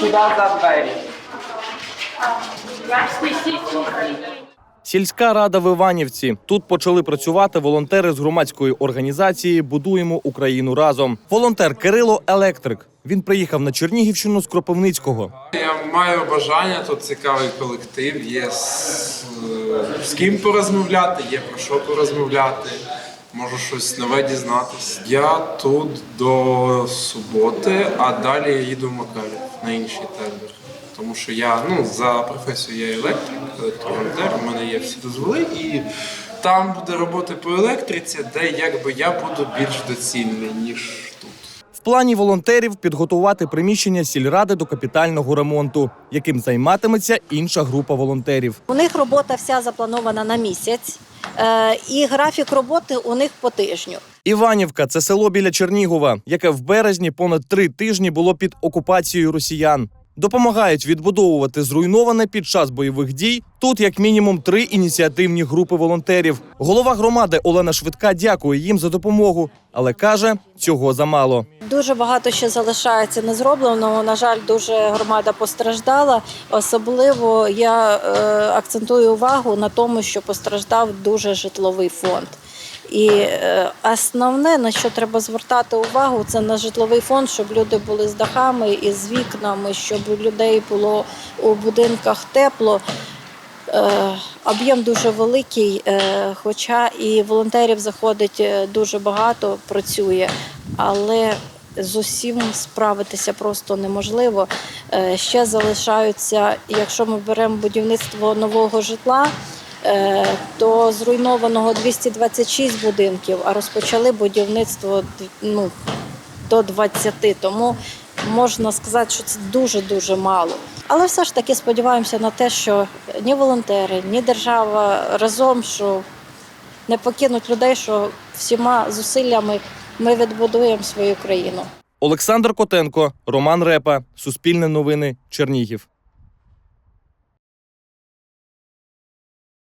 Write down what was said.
туди за двері. Сільська рада в Іванівці. Тут почали працювати волонтери з громадської організації Будуємо Україну разом. Волонтер Кирило Електрик. Він приїхав на Чернігівщину з Кропивницького. Я маю бажання, тут цікавий колектив, є з, з ким порозмовляти, є про що порозмовляти. Можу щось нове дізнатись. Я тут до суботи, а далі я їду в Макарів на інший тендер. Тому що я ну, за професією я електрик, електромонтер, у мене є всі дозволи, і там буде робота по електриці, де якби я буду більш доцільний, ніж тут. В плані волонтерів підготувати приміщення сільради до капітального ремонту, яким займатиметься інша група волонтерів. У них робота вся запланована на місяць, і графік роботи у них по тижню. Іванівка це село біля Чернігова, яке в березні понад три тижні було під окупацією росіян. Допомагають відбудовувати зруйноване під час бойових дій. Тут як мінімум три ініціативні групи волонтерів. Голова громади Олена Швидка дякує їм за допомогу, але каже, цього замало. Дуже багато ще залишається не зробленого. На жаль, дуже громада постраждала. Особливо я е, акцентую увагу на тому, що постраждав дуже житловий фонд. І е, основне, на що треба звертати увагу, це на житловий фонд, щоб люди були з дахами і з вікнами, щоб у людей було у будинках тепло. Е, Об'єм дуже великий, е, хоча і волонтерів заходить дуже багато, працює, але з усім справитися просто неможливо. Ще залишаються, якщо ми беремо будівництво нового житла, то зруйнованого 226 будинків, а розпочали будівництво ну, до 20. Тому можна сказати, що це дуже-дуже мало. Але все ж таки сподіваємося на те, що ні волонтери, ні держава разом, що не покинуть людей, що всіма зусиллями ми відбудуємо свою країну. Олександр Котенко, Роман Репа, Суспільне новини, Чернігів.